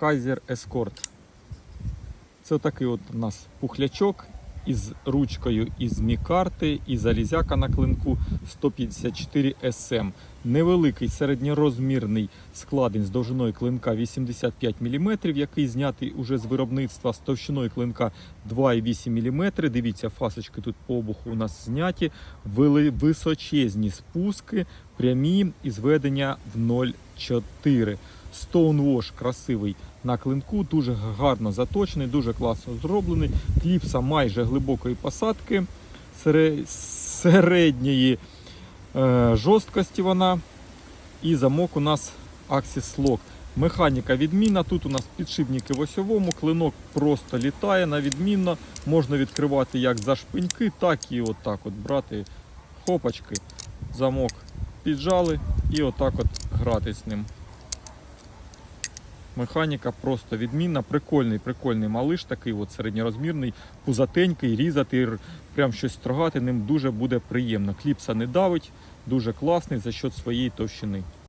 Kaiser Escort. Це такий от у нас пухлячок із ручкою із мікарти і залізяка на клинку 154 SM. Невеликий середньорозмірний складень з довжиною клинка 85 мм, який знятий уже з виробництва з товщиною клинка 2,8 мм. Дивіться, фасочки тут по обуху у нас зняті, височезні спуски, прямі і зведення в 0,4. Stonewash красивий на клинку, дуже гарно заточений, дуже класно зроблений. Кліпса майже глибокої посадки, середньої е, жорсткості вона. І замок у нас Axis Lock. Механіка відмінна. Тут у нас підшипники в осьовому, клинок просто літає на відмінно. Можна відкривати як за шпиньки, так і отак от брати хопачки. Замок піджали і отак от грати з ним. Механіка просто відмінна, прикольний, прикольний малиш, такий от середньорозмірний, пузатенький, різати, прям щось строгати ним дуже буде приємно. Кліпса не давить, дуже класний за счет своєї товщини.